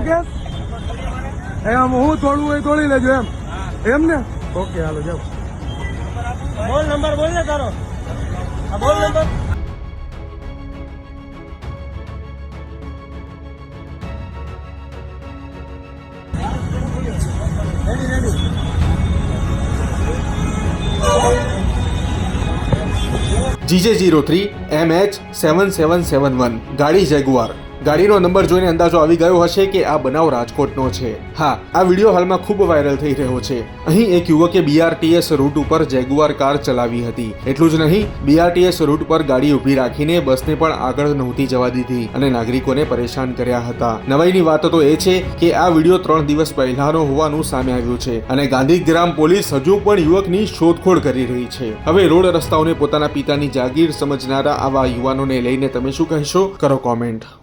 મુકેશ એમ હું તોડવું હોય તોડી લેજો એમ. એમ ને? ઓકે હાલો જાઓ. બોલ નંબર બોલ ને તારો. બોલ number. Ready ready GJ zero three M H seven seven seven one ગાડી જેગુઆર. ગાડીનો નંબર જોઈને અંદાજો આવી ગયો હશે કે આ બનાવ રાજકોટનો છે. હા, આ વીડિયો હાલમાં ખૂબ વાયરલ થઈ રહ્યો છે. અહીં એક યુવકે બીઆરટીએસ રૂટ ઉપર જેગુઆર કાર ચલાવી હતી. એટલું જ નહીં બીઆરટીએસ રૂટ પર ગાડી ઊભી રાખીને બસને પણ આગળ નહોતી જવા દીધી અને નાગરિકોને પરેશાન કર્યા હતા. નવાઈની વાત તો એ છે કે આ વીડિયો ત્રણ દિવસ પહેલાનો હોવાનું સામે આવ્યું છે અને ગાંધીગ્રામ પોલીસ હજુ પણ યુવકની શોધખોળ કરી રહી છે. હવે રોડ રસ્તાઓને પોતાના પિતાની જાગીર સમજનારા આવા યુવાનોને લઈને તમે શું કહેશો? કરો કોમેન્ટ.